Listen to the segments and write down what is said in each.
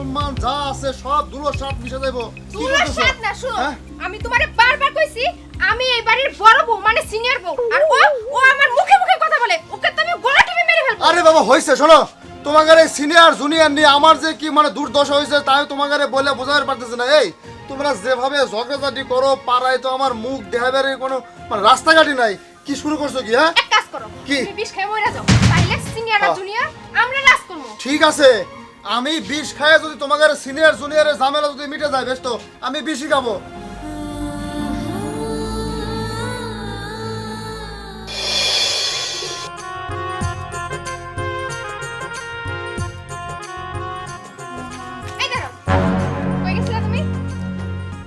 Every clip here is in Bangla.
সম্মান যা আছে সব দুলো সাত মিশে তুলার করতেছো? সাথ না শুনো হ্যাঁ? আমি তোমারে বারবার কইছি আমি এই বাড়ির বড় বউ মানে সিনিয়র বউ আর ও ও আমার মুখে মুখে কথা বলে ওকে তো আমি গলা টিপে মেরে ফেলব আরে বাবা হয়েছে শোনো তোমাদের এই সিনিয়র জুনিয়র নিয়ে আমার যে কি মানে দুর্দশা হয়েছে তাই তোমাদের বলে বোঝাতে পারতেছে না এই তোমরা যেভাবে ঝগড়াঝাটি করো পাড়ায় তো আমার মুখ দেখাবার কোনো মানে রাস্তাঘাটই নাই কি শুরু করছ কি হ্যাঁ এক কাজ করো কি? তুমি বিষ খেয়ে মরে যাও তাইলে সিনিয়র আর হ্যাঁ। জুনিয়র আমরা রাজ করব ঠিক আছে আমি বিষ খায় যদি তোমাদের সিনিয়র জুনিয়রের ঝামেলা যদি মিটে যায় বেশ তো আমি বিষই খাব।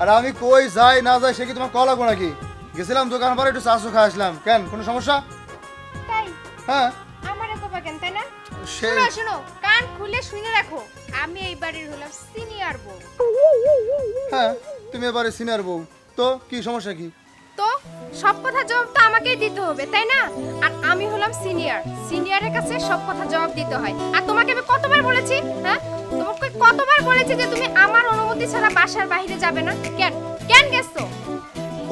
আর আমি কই যাই না যাই সে কি তোমার কল লাগবো নাকি? গেছিলাম দোকান পরে একটু চাষও খাই আসলাম। কেন কোনো সমস্যা? তাই? হ্যাঁ। আমারে কেন তাই না? শোনো কান খুলে শুনে রাখো আমি এই বাড়ির হলাম সিনিয়র বউ। হ্যাঁ তুমি এবারে সিনিয়র বউ। তো কি সমস্যা কি? তো সব কথা জবাব তো আমাকেই দিতে হবে তাই না? আর আমি হলাম সিনিয়র সিনিয়রের কাছে সব কথা জবাব দিতে হয়। আর তোমাকে আমি কতবার বলেছি হ্যাঁ? তোমাকে কতবার বলেছি যে তুমি আমার অনুমতি ছাড়া বাসার বাইরে যাবে না? কেন? কেন গেছো?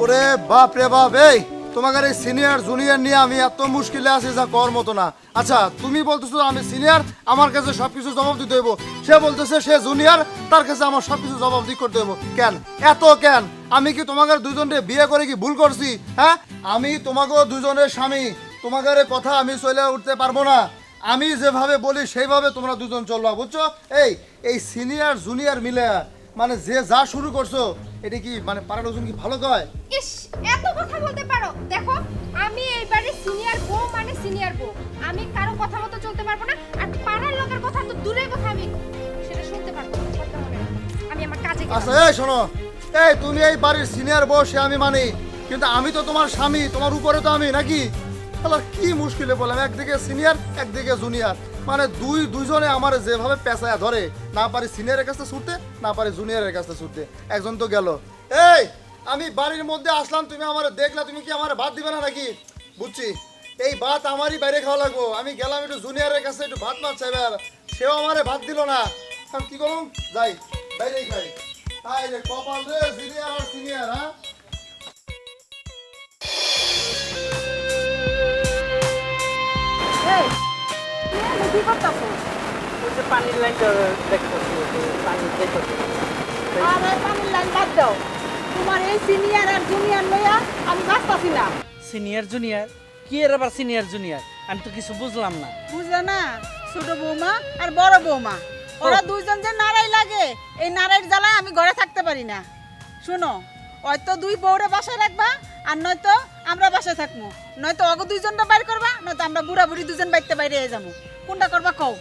ওরে বাপ রে বাপ এই! তোমাদের এই সিনিয়র জুনিয়র নিয়ে আমি এত মুশকিলে আছি যা কর মতো না। আচ্ছা তুমি বলতেছো আমি সিনিয়র আমার কাছে সবকিছু জবাব দিতে হইব। সে বলতেছে সে জুনিয়র তার কাছে আমার সবকিছু জবাব দি করতে হইব। কেন? এত কেন? আমি কি তোমাদের দুজনকে বিয়ে করে কি ভুল করছি? হ্যাঁ? আমি তোমাকে দুজনের স্বামী, তোমাদের কথা আমি চলে উঠতে পারব না। আমি যেভাবে বলি সেইভাবে তোমরা দুজন চলবা, বুঝছ? এই এই সিনিয়র জুনিয়র মিলে মানে যে যা শুরু করছ এটা কি মানে পাড়ার ওজন কি ভালো কয়? ইস এত কথা বলতে পারো। দেখো আমি এই বাড়ির সিনিয়র বউ মানে সিনিয়র বউ। আমি কারও কথা মতো চলতে পারব না আর পাড়ার লোকের কথা তো দূরের কথা আমি সেটা শুনতে পারব না কথা হবে না। আমি আমার কাজে গেলাম। আচ্ছা এই শোনো এই তুমি এই বাড়ির সিনিয়র বউ সে আমি মানি কিন্তু আমি তো তোমার স্বামী তোমার উপরে তো আমি নাকি? তাহলে কি মুশকিলে বললাম? একদিকে সিনিয়র একদিকে জুনিয়র মানে দুই দুইজনে আমার যেভাবে পেঁচায় ধরে, না পারি সিনিয়রের কাছে ছুটতে, না পারি জুনিয়রের কাছে ছুটতে। একজন তো গেল। এই, আমি বাড়ির মধ্যে আসলাম, তুমি আমার দেখলা, তুমি কি আমার ভাত দিবে না নাকি? বুঝছি। এই ভাত আমারই বাইরে খাওয়া লাগবো। আমি গেলাম একটু জুনিয়রের কাছে একটু ভাত মাছ চাইবে সেও আমারে ভাত দিল না। এখন কি করুন যাই, বাইরেই খাই। হাই রে, কপাল রে সিনিয়র আর সিনিয়র কি করতেছো? ওই যে পানির লাইনটা দেখতেছি পানি দেখতেছি। আরে পানির লাইন বাদ দাও। তোমার এই সিনিয়র আর জুনিয়র লইয়া আমি বাঁচতাছি না। সিনিয়র জুনিয়র কি এর আবার সিনিয়র জুনিয়র আমি তো কিছু বুঝলাম না। বুঝলে না? ছোট বৌমা আর বড় বৌমা। ওরা দুইজন যে নারাই লাগে এই নারাইয়ের জ্বালায় আমি ঘরে থাকতে পারি না। শুনো হয়তো দুই বউরে বাসায় রাখবা আর নয়তো আমরা বাসায় থাকব নয়তো অগ দুইজনটা বাইর করবা নয়তো আমরা বুড়া বুড়ি দুজন বাইতে বাইরে যাব কোনটা করবা কও?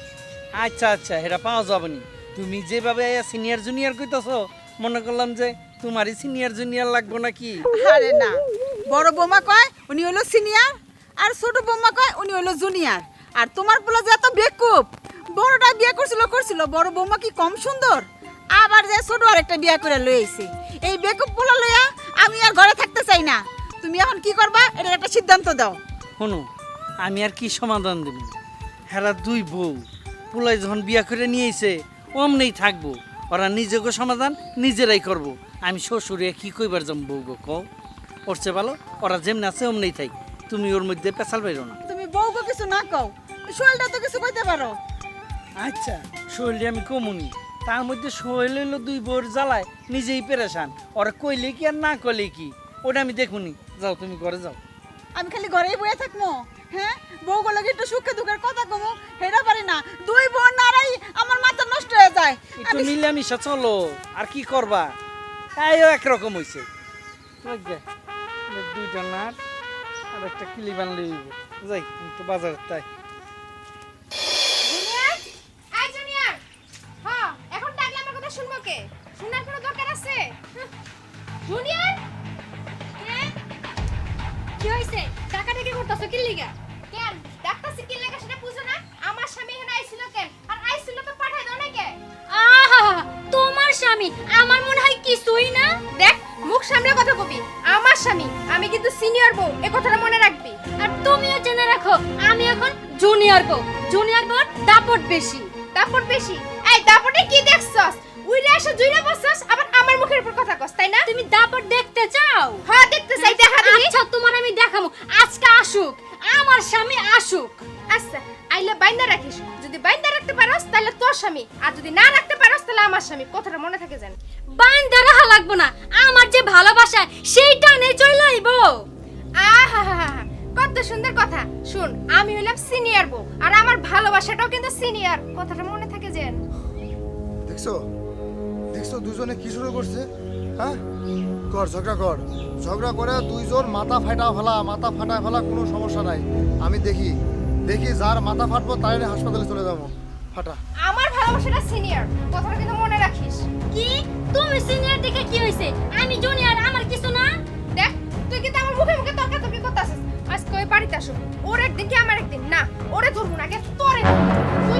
আচ্ছা আচ্ছা এটা পাওয়া যাবে নি। তুমি যেভাবে সিনিয়র জুনিয়র কইতাছো মনে করলাম যে তোমারই সিনিয়র জুনিয়র লাগবো নাকি? আরে না বড় বৌমা কয় উনি হলো সিনিয়র আর ছোট বৌমা কয় উনি হলো জুনিয়র আর তোমার পোলা যে এত বেকুব বড়টা বিয়ে করছিল করছিল বড় বৌমা কি কম সুন্দর? আবার যে ছোট আরেকটা বিয়ে করে লই আইছে। এই বেকুব পোলা লইয়া আমি আর ঘরে থাকতে চাই না। তুমি এখন কি করবা? এটা একটা সিদ্ধান্ত দাও। শোনো আমি আর কি সমাধান দেব? হেরা দুই বউ। পুলাই যখন বিয়া করে নিয়েছে অমনেই থাকব। ওরা নিজেকে সমাধান নিজেরাই করব। আমি শ্বশুরে কি কইবার যাম বউ গো কও? ওরছে ভালো ওরা যেমনি আছে অমনেই থাক তুমি ওর মধ্যে পেশাল পাইরো না। তুমি বউকে কিছু না কও শোলটা তো কিছু কইতে পারো। আচ্ছা শৈলী আমি কমুনি। তার মধ্যে শৈল হইল দুই বোর জ্বালায় নিজেই পেরেশান। ওরা কইলে কি আর না কইলে কি? ওটা আমি দেখুনি। যাও তুমি ঘরে যাও। আমি খালি ঘরেই বয়ে থাকব হ্যাঁ? বউগুলো একটু সুখে দুঃখের কথা কমো হেরা পারি না। দুই বোন নারাই আমার মাথা নষ্ট হয়ে যায়। একটু মিলামিশা চলো আর কি করবা? তাইও একরকম হইছে। দুইটা নাট আর একটা কিলি বানলে যাই একটু বাজার তাই। স্বামী আমার মনে হয় কিছুই না। দেখ মুখ সামনে কথা কবি আমার স্বামী আমি কিন্তু সিনিয়র বউ এ কথাটা মনে রাখবি। আর তুমিও জেনে রাখো আমি এখন জুনিয়র বউ। জুনিয়র বউর দাপট বেশি। দাপট বেশি? এই দাপটে কি দেখছস? উইরে এসে জুইরা বসছস আবার আমার মুখের উপর কথা কস তাই না? তুমি দাপট দেখতে চাও? হ্যাঁ দেখতে চাই দেখা দিবি। আচ্ছা তোমার আমি দেখাবো। আজকে আসুক আমার স্বামী আসুক। আচ্ছা আইলে বাইন্দা রাখিস। যদি বাইন্দা তাহলে তোর স্বামী। আর যদি না রাখতে পারস, তাহলে আমার স্বামী। কথাটা মনে থাকে জান বাইন্দা রাখা লাগবো না। আমার যে ভালোবাসা, সেইটা নিয়ে চলে আইবো। আহা কত সুন্দর কথা। শুন, আমি হইলাম সিনিয়র বউ, আর আমার ভালোবাসাটাও কিন্তু সিনিয়র কথাটা মনে থাকে যেন। দেখছ? দেখছ দুজনে কি শুরু করছে? হ্যাঁ? কর, ঝগড়া কর। ঝগড়া করে দুইজন মাথা ফাটা ফেলা, মাথা ফাটা ফেলা কোনো সমস্যা নাই। আমি দেখি। দেখি যার মাথা ফাটবো তাই হাসপাতালে চলে যাব। ফাটা। আমার ভালোবাসাটা সিনিয়র কথাটা কিন্তু মনে রাখিস। কি? তুমি সিনিয়র দেখে কি হইছে? আমি জুনিয়র আমার কিছু না? দেখ তুই কিন্তু আমার মুখে মুখে তর্কা তর্কি করতেছিস। আজকে ওই বাড়িতে আসো ওর একদিন কি আমার একদিন? না ওরে ধরবো না আগে তোরে তুই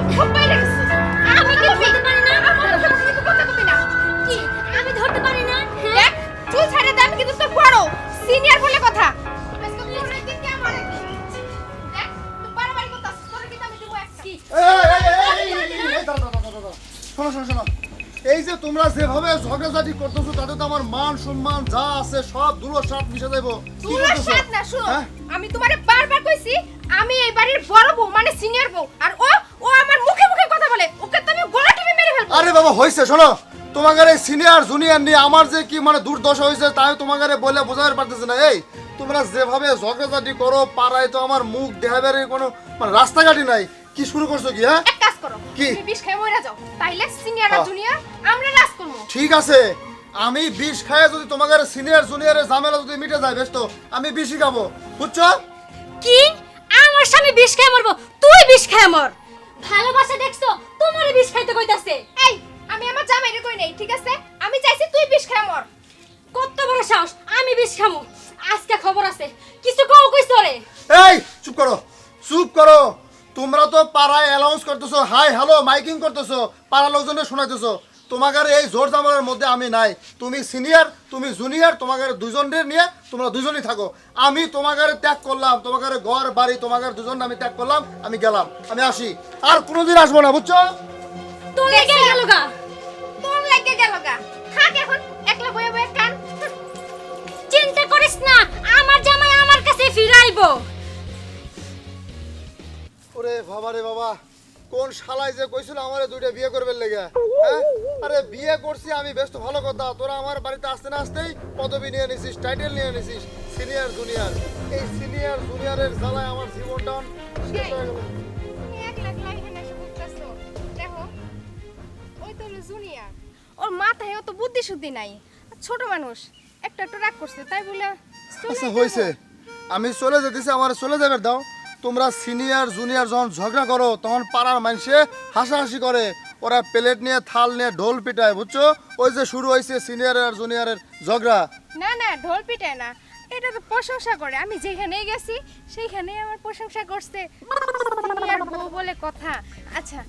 তো আমার মান সম্মান যা আছে সব ধুলো সাপ মিশে করতেছো? সাথ না শুনো হ্যাঁ? আমি তোমারে বারবার কইছি আমি এই বাড়ির বড় বউ মানে সিনিয়র বউ আর ও ও আমার মুখে মুখে কথা বলে। ওকে গলা টিপে মেরে ফেলব। আরে বাবা হয়েছে শোনো। তোমাদের এই সিনিয়র জুনিয়র নিয়ে আমার যে কি মানে দুর্দশা হয়েছে তাই তোমাদের বলে বোঝাতে পারতেছে না। এই তোমরা যেভাবে ঝগড়াঝাটি করো পাড়ায় তো আমার মুখ দেখাবের কোনো মানে রাস্তাঘাটি নাই। কি শুরু করছ কি হ্যাঁ? এক কাজ করো কি? বিষ খেয়ে মরে যাও। তাইলে সিনিয়র আর। জুনিয়র আমরা রাজ করব ঠিক আছে। আমি বিষ খায় যদি তোমাদের সিনিয়র জুনিয়রের ঝামেলা যদি মিটে যায় বেশ তো আমি বিষই খাব। বুঝছ? কি? আমার স্বামী বিষ খেয়ে মরবো? তুই বিষ খেয়ে মর। ভালোবাসা দেখছ তোমার বিষ খাইতে কইতাছে। এই আমি আমার জামাইরে কই নাই ঠিক আছে? আমি চাইছি তুই বিষ খেয়ে মর। কত বড় সাহস আমি বিষ খামু। আজকে খবর আছে কিছু কও কইছ রে? এই চুপ করো চুপ করো। তোমরা তো পাড়ায় অ্যালাউন্স করতেছো হাই হ্যালো মাইকিং করতেছো পাড়া লোকজনে শোনাইতেছো। তোমাদের এই জোর জামালের মধ্যে আমি নাই। তুমি সিনিয়র তুমি জুনিয়র তোমাদের দুজনের নিয়ে তোমরা দুজনই থাকো। আমি তোমাদের ত্যাগ করলাম তোমাদের ঘর বাড়ি তোমাদের দুজন আমি ত্যাগ করলাম আমি গেলাম আমি আসি। আর কোনোদিন আসব না বুঝছ? তোর লেগে গেল গা। তোর লাগে গেল গা। থাক এখন একলা বয়ে বয়ে কান। চিন্তা করিস না আমার জামাই আমার কাছে ফিরাইবো। ওরে বাবা রে বাবা। কোন শালায় যে কইছিল আমারে দুইটা বিয়ে করবে লেগে? হ্যাঁ? আরে বিয়ে করছি আমি বেশ তো ভালো কথা। তোরা আমার বাড়িতে আসতে না আসতেই পদবি নিয়ে নিছিস টাইটেল নিয়ে নিছিস সিনিয়র জুনিয়র এই সিনিয়র জুনিয়রের জ্বালায় আমার জীবনটা শেষ হয়ে গেল। জুনিয়র ওর মাথায় অত বুদ্ধি শুদ্ধি নাই। ছোট মানুষ একটা করছে তাই বলে আচ্ছা। আমি চলে যেতেছি আমার চলে যাবে দাও। তোমরা সিনিয়র জুনিয়র যখন ঝগড়া করো তখন পাড়ার মানুষে হাসাহাসি করে। ওরা প্লেট নিয়ে থাল নিয়ে ঢোল পিটায় বুঝছ? ওই যে শুরু হয়েছে সিনিয়র আর জুনিয়রের ঝগড়া। না না ঢোল পিটায় না। এটা তো প্রশংসা করে। আমি যেখানে গেছি সেইখানেই আমার প্রশংসা করছে। সিনিয়র বউ বলে কথা। আচ্ছা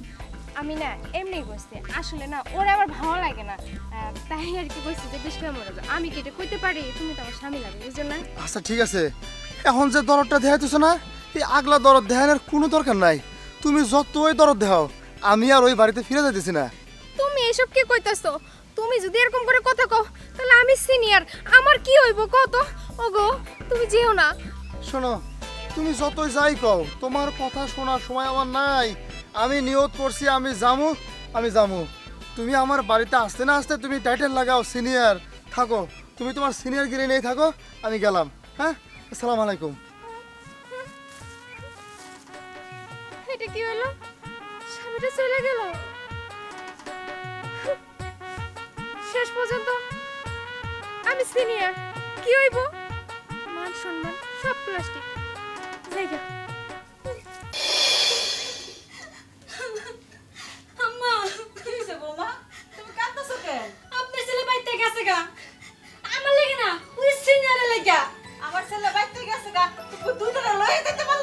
আমি না এমনি বসছি। আসলে না ওরা আমার ভালো লাগে না। তাই আর কি বলছি যে বিষ্ণু মরে যাও। আমি কি এটা কইতে পারি? তুমি তো আমার স্বামী লাগে বুঝছ না? আচ্ছা ঠিক আছে। এখন যে দরদটা দেখাইতেছো না এই আগলা দরদ দেখানোর কোনো দরকার নাই। তুমি যতই দরদ দেখাও আমি আর ওই বাড়িতে ফিরে যাইতেছি না। তুমি এসব কি কইতাছো? তুমি যদি এরকম করে কথা কও তাহলে আমি সিনিয়র আমার কি হইব কত ওগো তুমি যেও না। শোনো তুমি যতই যাই কও তোমার কথা শোনার সময় আমার নাই। আমি নিয়ত করছি আমি যামু আমি যামু। তুমি আমার বাড়িতে আসতে না আসতে তুমি টাইটেল লাগাও সিনিয়র। থাকো তুমি তোমার সিনিয়র গিরে নিয়ে থাকো আমি গেলাম। হ্যাঁ? আসসালামু আলাইকুম। এটা কি হলো? স্বামীটা চলে গেল। শেষ পর্যন্ত আমি সিনিয়র, কি হইব? মান সম্মান, সব প্লাস্টিক। জায়গা আমার ছেলে বাইতে গেছে গা, তুমি দুধটা লয়ে যেতে পারল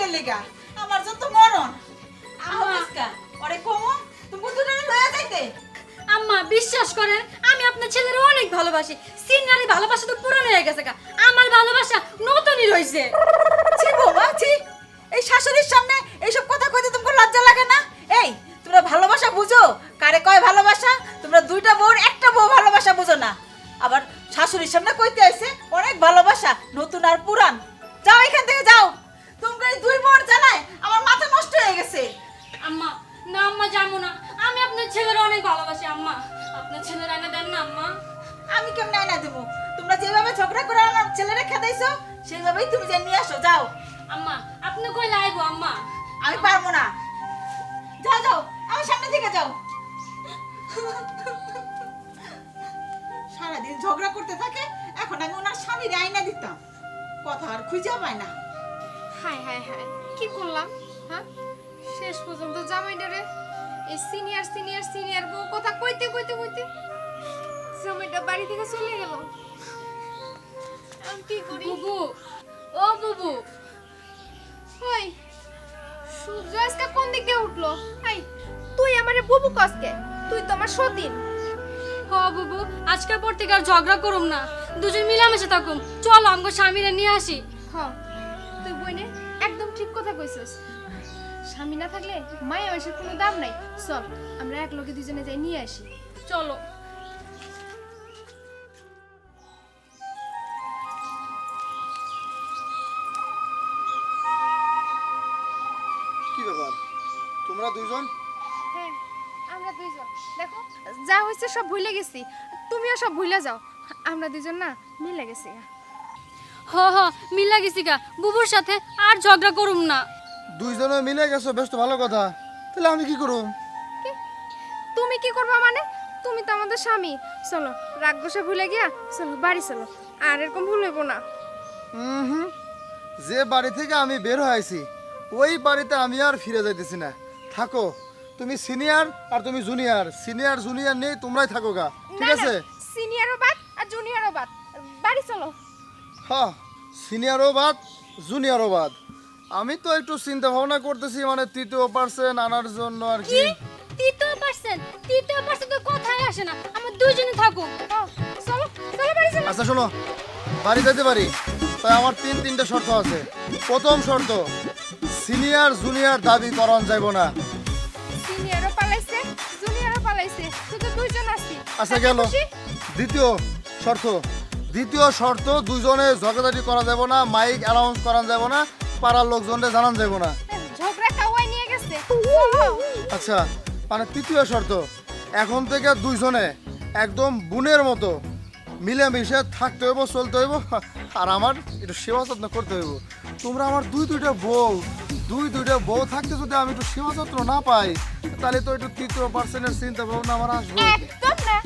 কে লেগা। আমার যত মরণ। আম্মা। ওরে কমো তুমি দুধটা লয়ে যাইতে। আম্মা বিশ্বাস করেন আমি আপনার ছেলের অনেক ভালোবাসি। সিনিয়রের ভালোবাসা তো পুরানো হয়ে গেছে গা। আমার ভালোবাসা নতুনই রয়েছে ছি বৌমা ছি। এই শাশুড়ির সামনে এইসব কথা কইতে তোমাকে লজ্জা লাগে না? এই তোমরা ভালোবাসা বুঝো? কারে কয় ভালোবাসা? তোমরা দুইটা বউর একটা বউ ভালোবাসা বুঝো না। আবার শাশুড়ির সামনে কইতে আইছে অনেক ভালোবাসা নতুন আর পুরান। যাও এখান থেকে যাও। তোমরা দুই বোন জানায় আমার মাথা নষ্ট হয়ে গেছে। আম্মা না আম্মা যাব না। আমি আপনার ছেলের অনেক ভালোবাসি আম্মা। আপনার ছেলের এনে দেন না আম্মা। আমি কেমন আয়না দেবো? তোমরা যেভাবে ঝগড়া করে আমার ছেলেরা খেদাইছো সেইভাবেই তুমি যে নিয়ে আসো যাও। আম্মা আপনি কই লাইবো আম্মা? আমি পারব না। যাও যাও আমার সামনে থেকে যাও। সারাদিন ঝগড়া করতে থাকে এখন আমি ওনার স্বামীর আয়না দিতাম। কথা আর খুঁজে পায় না। হায় হায় হায়। কি করলাম হ্যাঁ? শেষ পর্যন্ত জামাইটারে এই সিনিয়র সিনিয়র সিনিয়র বউ কথা কইতে কইতে কইতে জামাইটা বাড়ি থেকে চলে গেল। আমি কি করি? বুবু ও বুবু। ওই সূর্য আজকে কোন দিক দিয়ে উঠল? এই তুই আমারে বুবু কসকে তুই তো আমার সতীন। হ বুবু আজকের পর থেকে আর ঝগড়া করুম না। দুজন মিলামিশে থাকুম। চলো আমাকে স্বামীরা নিয়ে আসি। হ। তুই বইনে? একদম ঠিক কথা কইছস। স্বামী না থাকলে মায়া মাসের কোনো দাম নাই। চল আমরা এক লগে দুজনে যাই নিয়ে আসি। চলো। কি ব্যাপার? তোমরা দুইজন? হ্যাঁ আমরা দুইজন। দেখো যা হয়েছে সব ভুলে গেছি। তুমিও সব ভুলে যাও। আমরা দুজন না মিলে গেছি। হ হ মিলা গেছি গা। বুবুর সাথে আর ঝগড়া করুম না। দুইজনে মিলে গেছো বেশ তো ভালো কথা। তাহলে আমি কি করুম? তুমি কি করবা মানে? তুমি তো আমাদের স্বামী। চলো রাগ গোসা ভুলে গিয়া চলো বাড়ি চলো। আর এরকম ভুল হইব না। হুম যে বাড়ি থেকে আমি বের হয়েছি ওই বাড়িতে আমি আর ফিরে যাইতেছি না। থাকো তুমি সিনিয়র আর তুমি জুনিয়র। সিনিয়র জুনিয়র নেই তোমরাই থাকো গা। ঠিক আছে? সিনিয়রও বাদ আর জুনিয়রও বাদ। বাড়ি চলো। হ্যাঁ সিনিয়রও বাদ জুনিয়রও বাদ। আমি তো একটু চিন্তা ভাবনা করতেছি মানে তৃতীয় পার্সেন্ট আনার জন্য আর কি। তৃতীয় পার্সেন্ট তৃতীয় পার্সেন্ট তো কথাই আসে না। আমরা দুইজনে থাকুম ও, চলো চলো বাড়ি চলো আচ্ছা শোনো বাড়ি যেতে পারি। তাই আমার তিন তিনটে শর্ত আছে। প্রথম শর্ত সিনিয়র জুনিয়র দাবি করণ যাইব না। সিনিয়রও পালাইছে জুনিয়রও পালাইছে। শুধু দুইজন আছি। আচ্ছা গেল। দ্বিতীয় শর্ত দ্বিতীয় শর্ত দুজনে ঝগড়াঝাটি করা যাব না মাইক অ্যানাউন্স করা যাব না পাড়ার লোকজনদের জানান যাব না। ঝগড়া কাওয়াই নিয়ে গেছে। আচ্ছা মানে তৃতীয় শর্ত এখন থেকে দুইজনে একদম বুনের মতো মিলেমিশে থাকতে হইব চলতে হইব আর আমার একটু সেবা যত্ন করতে হইব। তোমরা আমার দুই দুইটা বউ দুই দুইটা বউ থাকতে যদি আমি একটু সেবা যত্ন না পাই তাহলে তো একটু তৃতীয় পার্সেন্টের চিন্তা ভাবনা আমার আসবে। একদম না।